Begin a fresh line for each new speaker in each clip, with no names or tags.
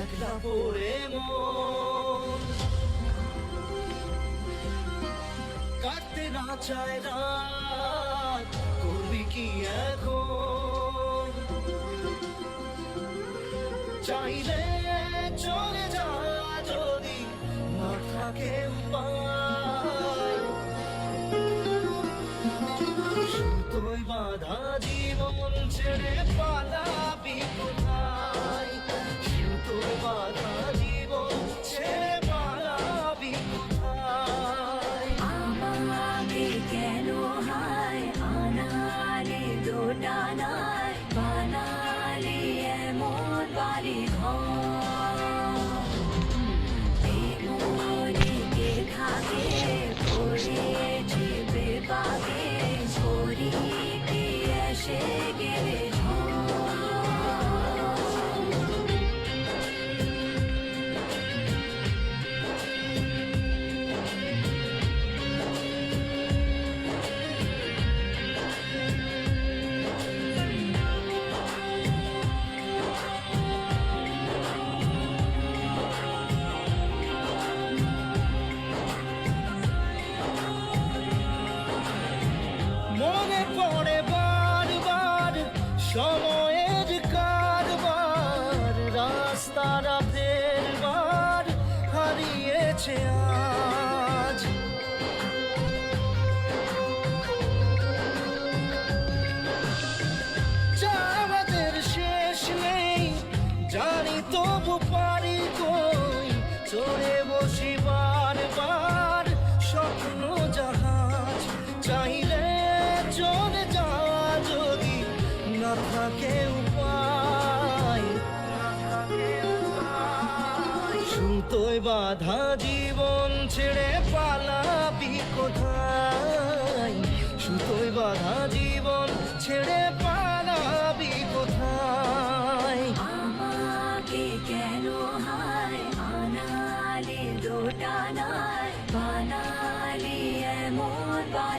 একলা পড়ে মন। কাটতে না চায় রাত করবি কি এখন? চাইলে চলে যা যদি না থাকে উপায়। বাধা জীবন ছেড়ে পালাবি কোথায়? পারি কই? চড়ে বসি বারবার। স্বপ্ন জাহাজ চাইলে চলে যা যদি না থাকে উপায়। সুতোয় বাধা জীবন ছেড়ে পালাবি কোথায়? সুতোয় বাধা জীবন ছেড়ে পালাবি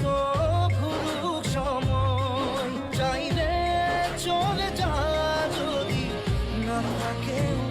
যত ঘুরুক সময়। চাইলে চলে যা যদি না থাকে